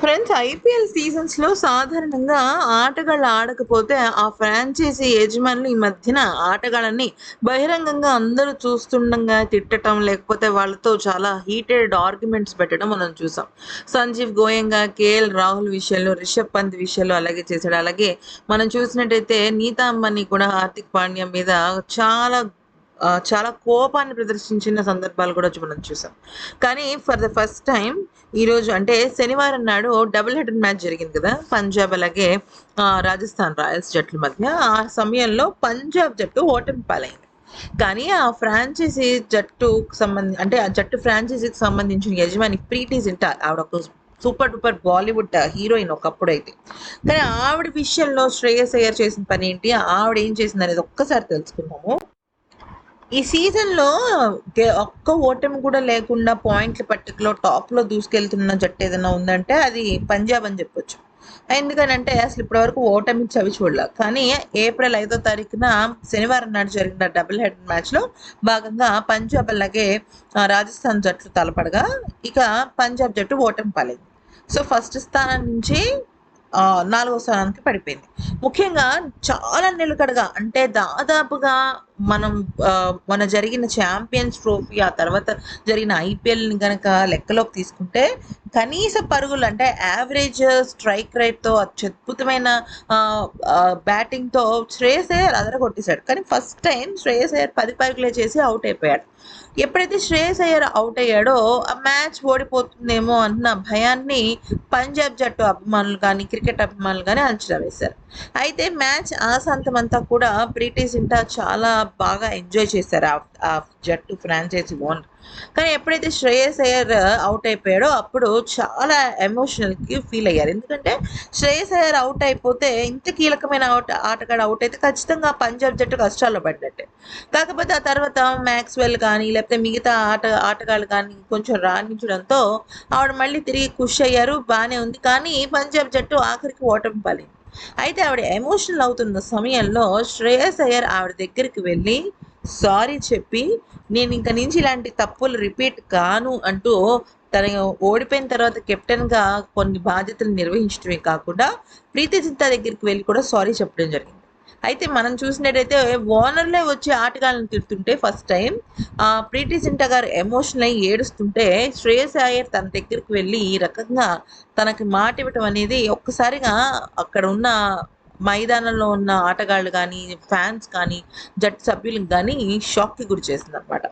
Friends IPL సీజన్స్లో సాధారణంగా ఆటగాళ్ళు ఆడకపోతే ఆ ఫ్రాంచైజీ యజమానులు ఈ మధ్యన ఆటగాళ్ళని బహిరంగంగా అందరూ చూస్తుండగా తిట్టడం లేకపోతే వాళ్ళతో చాలా హీటెడ్ ఆర్గ్యుమెంట్స్ పెట్టడం మనం చూసాం. సంజీవ్ గోయంగా కేఎల్ రాహుల్ విషయంలో రిషబ్ పంత్ విషయంలో అలాగే చేశాడు. అలాగే మనం చూసినట్టయితే నీతా అంబానీ కూడా హార్దిక్ పాండ్యా మీద చాలా చాలా కోపాన్ని ప్రదర్శించిన సందర్భాలు కూడా మనం చూసాం. కానీ ఫర్ ద ఫస్ట్ టైం ఈరోజు అంటే శనివారం నాడు డబుల్ హెడెడ్ మ్యాచ్ జరిగింది కదా. పంజాబ్ అలాగే రాజస్థాన్ రాయల్స్ జట్ల మధ్య. ఆ సమయంలో పంజాబ్ జట్టు ఓటమి పాలైంది. కానీ ఆ ఫ్రాంచైజీ జట్టుకు సంబంధించి అంటే ఆ జట్టు ఫ్రాంచైజీకి సంబంధించిన యజమాని ప్రీటీ జింటాల్ ఆవిడ ఒక సూపర్ డూపర్ బాలీవుడ్ హీరోయిన్ ఒకప్పుడు అయితే కానీ ఆవిడ విషయంలో శ్రేయస్ అయ్యర్ చేసిన పని ఏంటి? ఆవిడ ఏం చేసింది అనేది ఒక్కసారి తెలుసుకుందాము. ఈ సీజన్లో ఒక్క ఓటమి కూడా లేకుండా పాయింట్ల పట్టికలో టాప్లో దూసుకెళ్తున్న జట్టు ఏదైనా ఉందంటే అది పంజాబ్ అని చెప్పొచ్చు. ఎందుకనంటే అసలు ఇప్పటివరకు ఓటమి చవి చూడలే. కానీ ఏప్రిల్ ఐదో తారీఖున శనివారం నాడు జరిగిన డబుల్ హెడ్ మ్యాచ్లో భాగంగా పంజాబ్ అలాగే రాజస్థాన్ జట్లు తలపడగా ఇక పంజాబ్ జట్టు ఓటమి పాలింది. సో ఫస్ట్ స్థానం నుంచి నాలుగో స్థానానికి పడిపోయింది. ముఖ్యంగా చాలా నిలకడగా అంటే దాదాపుగా మనం మన జరిగిన ఛాంపియన్స్ ట్రోఫీ ఆ తర్వాత జరిగిన ఐపీఎల్ని కనుక లెక్కలోకి తీసుకుంటే కనీస పరుగులు అంటే యావరేజ్ స్ట్రైక్ రేట్తో అత్యద్భుతమైన బ్యాటింగ్తో శ్రేయస్ అయ్యర్ అదరగొట్టేశాడు. కానీ ఫస్ట్ టైం శ్రేయస్ అయ్యర్ పది పరుగులే చేసి అవుట్ అయిపోయాడు. ఎప్పుడైతే శ్రేయస్ అయ్యర్ అవుట్ అయ్యాడో ఆ మ్యాచ్ ఓడిపోతుందేమో అన్న భయాన్ని పంజాబ్ జట్టు అభిమానులు కానీ క్రికెట్ అభిమానులు కానీ అంచనా వేశారు. అయితే మ్యాచ్ ఆశాంతం అంతా కూడా బ్రిటిష్ ఇంటా చాలా బాగా ఎంజాయ్ చేశారు ఆ- జట్టు ఫ్రాంచైజీ ఓనర్ కానీ ఎప్పుడైతే శ్రేయస్ అయ్యర్ అవుట్ అయిపోయాడో అప్పుడు చాలా ఎమోషనల్కి ఫీల్ అయ్యారు. ఎందుకంటే శ్రేయస్ అయ్యర్ అవుట్ అయిపోతే ఇంత కీలకమైన అవుట్ ఆటగాడు అవుట్ అయితే ఖచ్చితంగా పంజాబ్ జట్టు కష్టాల్లో పడ్డట్టే కాకపోతే ఆ తర్వాత మ్యాక్స్వెల్ కానీ లేకపోతే మిగతా ఆట ఆటగాళ్ళు కానీ కొంచెం రాణించడంతో ఆవిడ మళ్ళీ తిరిగి ఖుషి అయ్యారు బాగానే ఉంది. కానీ పంజాబ్ జట్టు ఆఖరికి ఓటమి పాలింది. అయితే ఆవిడ ఎమోషనల్ అవుతున్న సమయంలో శ్రేయస్ అయ్యర్ ఆవిడ దగ్గరికి వెళ్ళి సారీ చెప్పి నేను ఇంక నుంచి ఇలాంటి తప్పులు రిపీట్ కాను అంటూ తన ఓడిపోయిన తర్వాత కెప్టెన్గా కొన్ని బాధ్యతలు నిర్వహించడమే కాకుండా ప్రీతి జింతా దగ్గరికి వెళ్ళి కూడా సారీ చెప్పడం జరిగింది. అయితే మనం చూసినట్టయితే ఓనర్లే వచ్చి ఆటగాళ్ళని తిడుతుంటే ఫస్ట్ టైం ప్రీతి సింట గారు ఎమోషనల్ అయ్యి ఏడుస్తుంటే శ్రేయస్ అయ్యర్ తన దగ్గరికి వెళ్ళి ఈ రకంగా తనకి మాట ఇవ్వటం అనేది ఒక్కసారిగా అక్కడ ఉన్న మైదానంలో ఉన్న ఆటగాళ్ళు కానీ ఫ్యాన్స్ కానీ జట్టు సభ్యులకు కానీ షాక్కి గురి చేసింది అనమాట